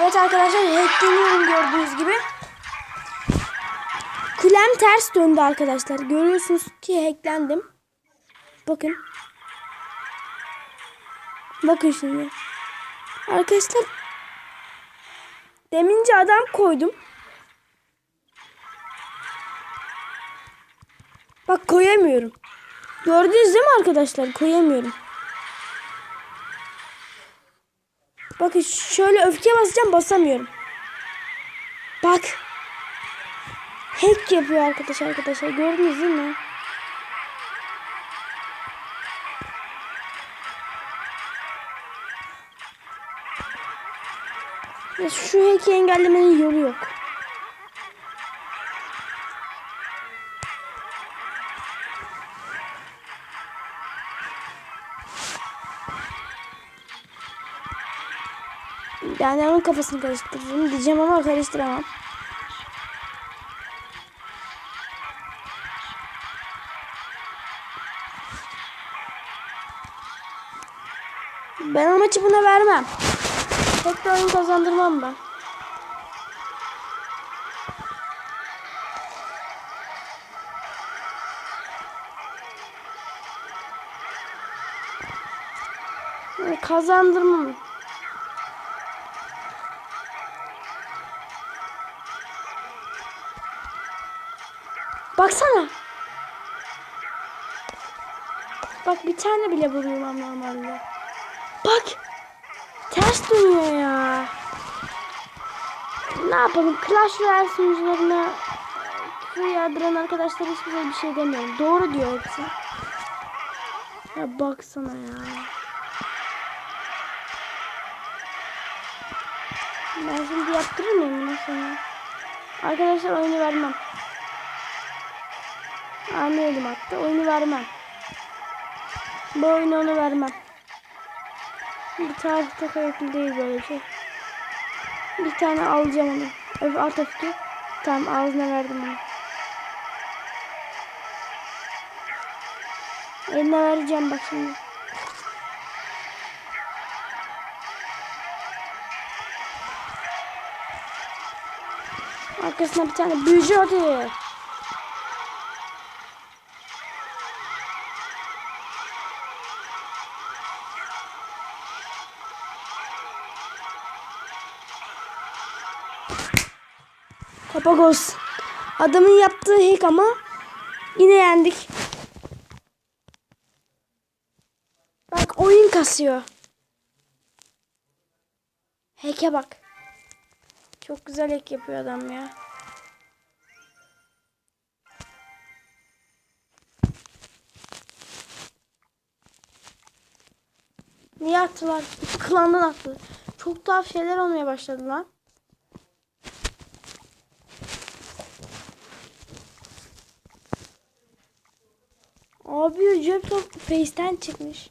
Evet arkadaşlar hackleniyorum gördüğünüz gibi. Kulem ters döndü arkadaşlar. Görüyorsunuz ki hacklendim. Bakın. Bakın şimdi. Arkadaşlar demince adam koydum. Bak koyamıyorum. Gördünüz değil mi arkadaşlar? Koyamıyorum. Bakın şöyle öfke basacağım basamıyorum. Bak. Hack yapıyor arkadaş arkadaşlar. Gördünüz değil mi? Şu hack'i engellemenin yolu yok. Yani onun kafasını karıştırırım diyeceğim ama karıştıramam. Ben o maçı buna vermem. Tek de oyun kazandırmam ben. Kazandırmam. Baksana. Bak bir tane bile vuruyorum normalde. Bak. Ters dönüyor ya. Ne yapalım? Clash Royale sunucularına küfür yağdıran arkadaşlar hiçbir şey, bir şey demiyorum. Doğru diyor hepsi. Ya baksana ya. Ben şimdi yaptırır mıyım bunu sana? Arkadaşlar oyunu vermem. Ani elim attı. Oyunu vermem. Bu oyunu onu vermem. Bir tarihte kayıtlı değil böyle şey. Bir tane alacağım onu. Öf alt öfke. Tamam ağzına verdim onu. Eline vereceğim bak şimdi. Arkasına bir tane büyücü hadi. Papagos. Adamın yaptığı hack ama yine yendik. Bak oyun kasıyor. Hack'e bak. Çok güzel hack yapıyor adam ya. Niye attılar? Klandan attı. Çok tuhaf şeyler olmaya başladı lan. Abi cep top Face'ten çıkmış.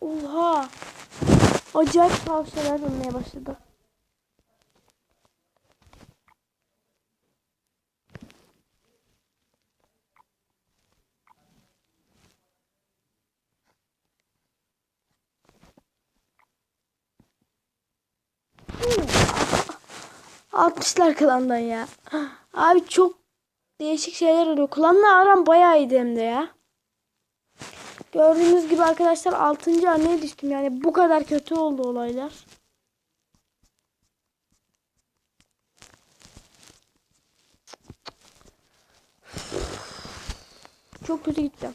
Oha. Acayip şeyler olmaya başladı. Atmışlar klandan ya. Abi çok değişik şeyler oluyor. Klanla aram bayağı iyiydi hem de ya. Gördüğünüz gibi arkadaşlar 6. anneye düştüm. Yani bu kadar kötü oldu olaylar. Çok kötü gitti.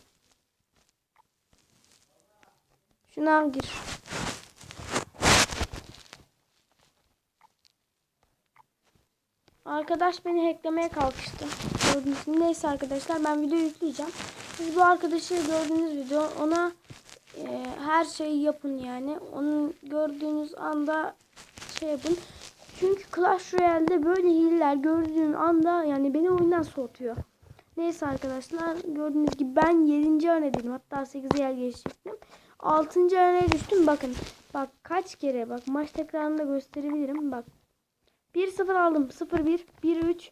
Şuna gir. Arkadaş beni hacklemeye kalkıştı. Gördüğünüz gibi. Neyse arkadaşlar ben video yükleyeceğim. Siz bu arkadaşı gördüğünüz video ona e, her şeyi yapın yani. Onu gördüğünüz anda şey yapın. Çünkü Clash Royale'de böyle hileler gördüğüm anda yani beni oyundan soğutuyor. Neyse arkadaşlar gördüğünüz gibi ben 7. hanedeyim. Hatta 8'e yer geçecektim. 6. haneye düştüm. Bakın. Bak kaç kere bak maç tekrarında gösterebilirim. Bak 1-0 aldım. 0-1. 1-3.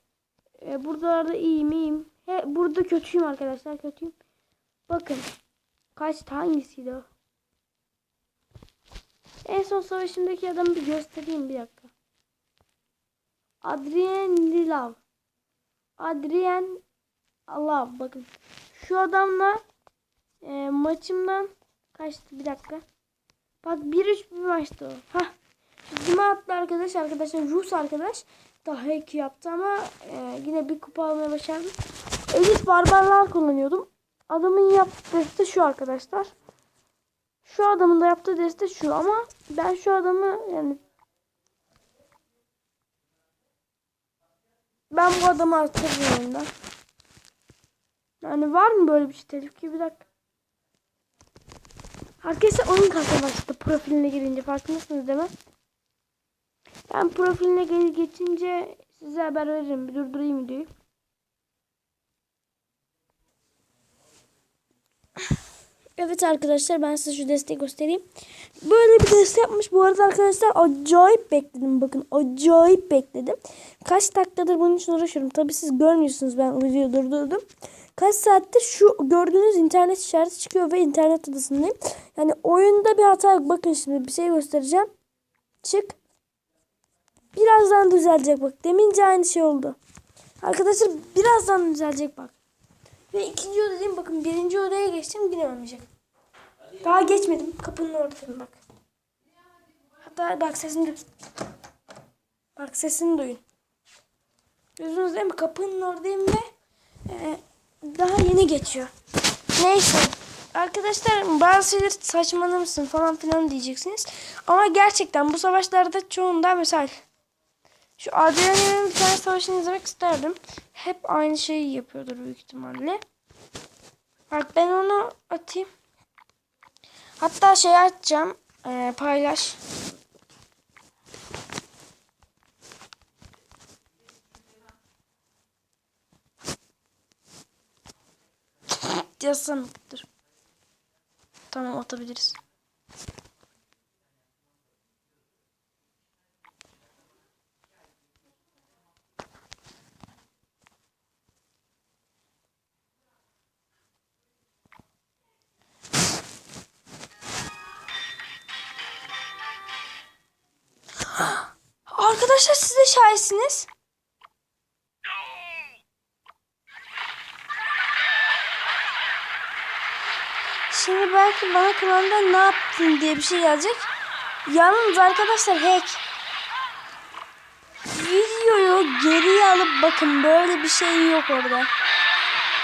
Ee, buralarda iyiyim iyiyim. He, burada kötüyüm arkadaşlar. Kötüyüm. Bakın. Kaçtı hangisiydi o? En son savaşımdaki adamı bir göstereyim bir dakika. Adrien Lilav. Adrien Allah bakın. Şu adamla e, maçımdan kaçtı bir dakika. Bak 1-3 bir maçtı o. Hah. Bizim adlı arkadaş arkadaşlar Rus arkadaş daha hack yaptı ama e, yine bir kupa almaya başardım. Elit barbarlar kullanıyordum. Adamın yaptığı deste şu arkadaşlar. Şu adamın da yaptığı deste şu ama ben şu adamı yani ben bu adamı attırdım oyundan. Yani var mı böyle bir şey telif ki bir dakika. Herkese oyun kasma başladı profiline girince farkındasınız değil mi? Ben profiline gel geçince size haber veririm. Bir durdurayım videoyu. Evet arkadaşlar ben size şu desteği göstereyim. Böyle bir deste yapmış. Bu arada arkadaşlar acayip bekledim. Bakın acayip bekledim. Kaç dakikadır bunun için uğraşıyorum. Tabi siz görmüyorsunuz ben videoyu durdurdum. Kaç saattir şu gördüğünüz internet işareti çıkıyor ve internet odasındayım. Yani oyunda bir hata yok. Bakın şimdi bir şey göstereceğim. Çık. Birazdan düzelecek bak. Demince aynı şey oldu. Arkadaşlar birazdan düzelecek bak. Ve ikinci oda diyeyim bakın birinci odaya geçtim yine olmayacak. Daha geçmedim. Kapının oradayım bak. Hatta bak sesini de... Bak sesini duyun. Gözünüz değil mi? Kapının oradayım ve e, daha yeni geçiyor. Neyse. Arkadaşlar bazı şeyler saçmalamışsın falan filan diyeceksiniz. Ama gerçekten bu savaşlarda çoğunda mesela şu Adrian'ın bir tane savaşını izlemek isterdim. Hep aynı şeyi yapıyordur büyük ihtimalle. Bak ben onu atayım. Hatta şey açacağım. Ee, paylaş. Yazsana. Tamam atabiliriz. Arkadaşlar siz de şahitsiniz. Şimdi belki bana kanalda ne yaptın diye bir şey gelecek. Yalnız arkadaşlar hack. Videoyu geriye alıp bakın böyle bir şey yok orada.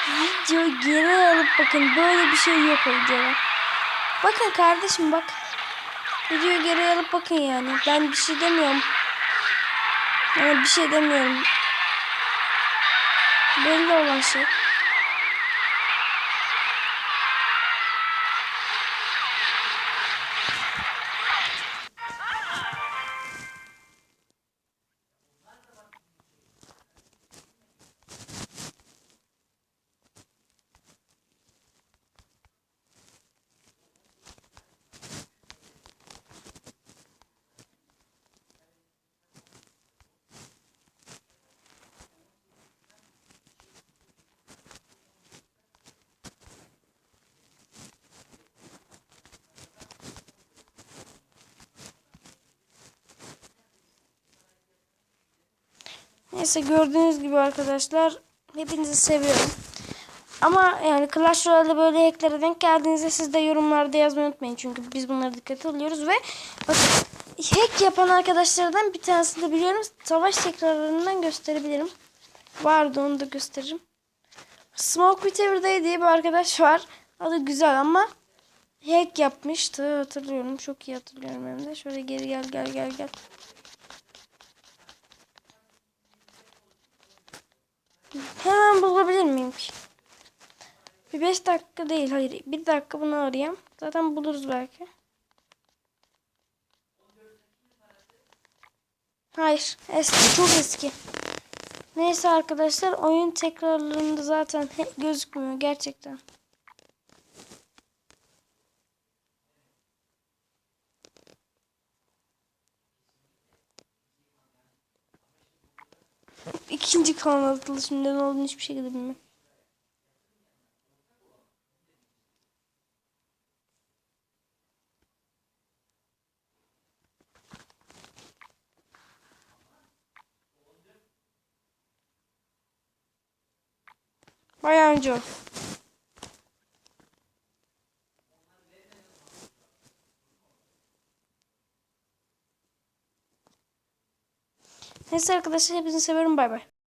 Videoyu geriye alıp bakın böyle bir şey yok orada. Bakın kardeşim bak. Videoyu geriye alıp bakın yani. Ben bir şey demiyorum. Yani bir şey demiyorum. Belli olan şey. Neyse gördüğünüz gibi arkadaşlar hepinizi seviyorum. Ama yani Clash Royale'de böyle hacklere denk geldiğinizde siz de yorumlarda yazmayı unutmayın. Çünkü biz bunları dikkate alıyoruz ve bakın hack yapan arkadaşlardan bir tanesini de biliyorum. Savaş tekrarlarından gösterebilirim. Vardı onu da gösteririm. Smoke with Everyday diye bir arkadaş var. Adı güzel ama hack yapmıştı hatırlıyorum. Çok iyi hatırlıyorum hem de. Şöyle geri gel gel gel gel. Hemen bulabilir miyim ki? Bir 5 dakika değil. Hayır. Bir dakika bunu arayayım. Zaten buluruz belki. Hayır. Eski. Çok eski. Neyse arkadaşlar. Oyun tekrarlarında zaten gözükmüyor. Gerçekten. ikinci kanal atılışında ne olduğunu hiçbir şekilde bilmiyorum. Bayağı önce Neyse arkadaşlar hepinizi seviyorum. Bay bay.